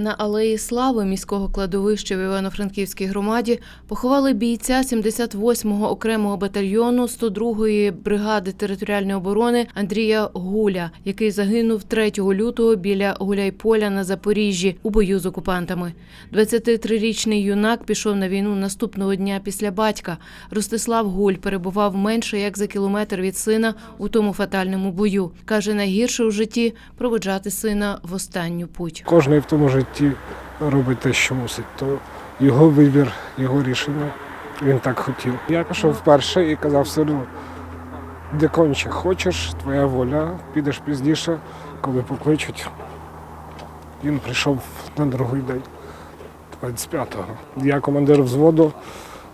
На алеї Слави міського кладовища в Івано-Франківській громаді поховали бійця 78-го окремого батальйону 102-ї бригади територіальної оборони Андрія Гуля, який загинув 3 лютого біля Гуляйполя на Запоріжжі у бою з окупантами. 23-річний юнак пішов на війну наступного дня після батька. Ростислав Гуль перебував менше як за кілометр від сина у тому фатальному бою. каже, найгірше у житті проводжати сина в останню путь. Кожен в тому житті робить те, що мусить. То його вибір, його рішення. Він так хотів. Я пішов вперше і казав сину, де конче хочеш, твоя воля, підеш пізніше, коли покличуть. Він прийшов на другий день, 25-го. Я командир взводу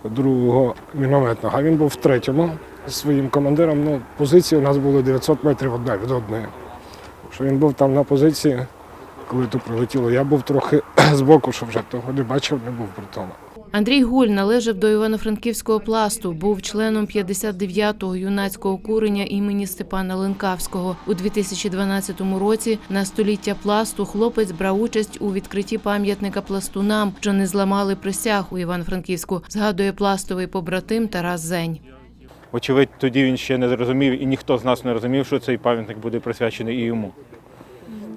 другого мінометного, а він був в третьому зі своїм командиром. Ну, позиції у нас було 900 метрів одна від одної. Що він був там на позиції, коли то прилетіло. Я був трохи збоку, що вже того не бачив, не був при тому. Андрій Гуль належав до Івано-Франківського пласту, був членом 59-го юнацького курення імені Степана Ленкавського. У 2012 році на століття пласту хлопець брав участь у відкритті пам'ятника пластунам, що не зламали присяг у Івано-Франківську. Згадує пластовий побратим Тарас Зень. Очевидь, тоді він ще не зрозумів, і ніхто з нас не розумів, що цей пам'ятник буде присвячений і йому.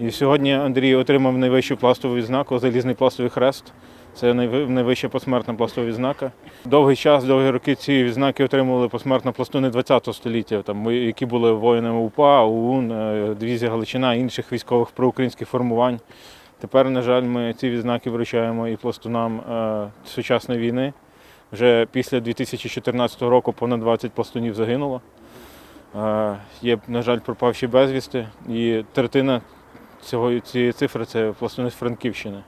І сьогодні Андрій отримав найвищу пластову відзнаку залізний пластовий хрест. Це найвища посмертна пластова відзнака. Довгий час, довгі роки ці відзнаки отримували посмертно пластуни ХХ століття, там, які були воїнами УПА, ОУН, е, дивізія Галичина, інших військових проукраїнських формувань. Тепер, на жаль, ми ці відзнаки вручаємо і пластунам е, сучасної війни. Вже після 2014 року понад 20 пластунів загинуло. Е, Є, на жаль, пропавші безвісти. І третина цього, цієї цифри це пластуни з Франківщини.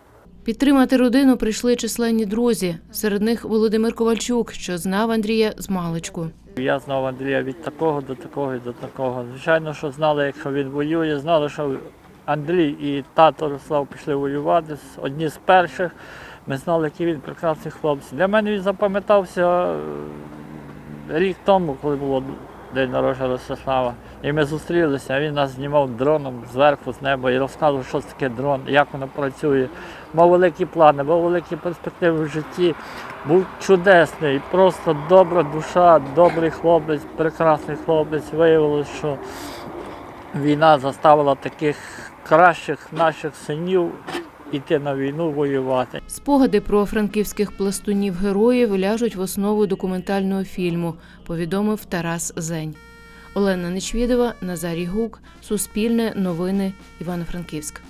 Підтримати родину прийшли численні друзі. Серед них Володимир Ковальчук, що знав Андрія з маличку. Я знав Андрія від такого до такого і до такого. Звичайно, що знали, якщо він воює, знали, що Андрій і тато Руслав пішли воювати, одні з перших. Ми знали, який він прекрасний хлопець. Для мене він запам'ятався е, рік тому, коли було день народження Ростислава. І ми зустрілися, він нас знімав дроном зверху, з неба і розказував, що це таке дрон, як воно працює. Мав великі плани, мав великі перспективи в житті. Був чудесний, просто добра душа, добрий хлопець, прекрасний хлопець. Виявилося, що війна заставила таких кращих наших синів іти на війну воювати. Спогади про франківських пластунів героїв ляжуть в основу документального фільму, повідомив Тарас Зень. Олена Нечвідова, Назарій Гук, Суспільне, Новини, Івано-Франківськ.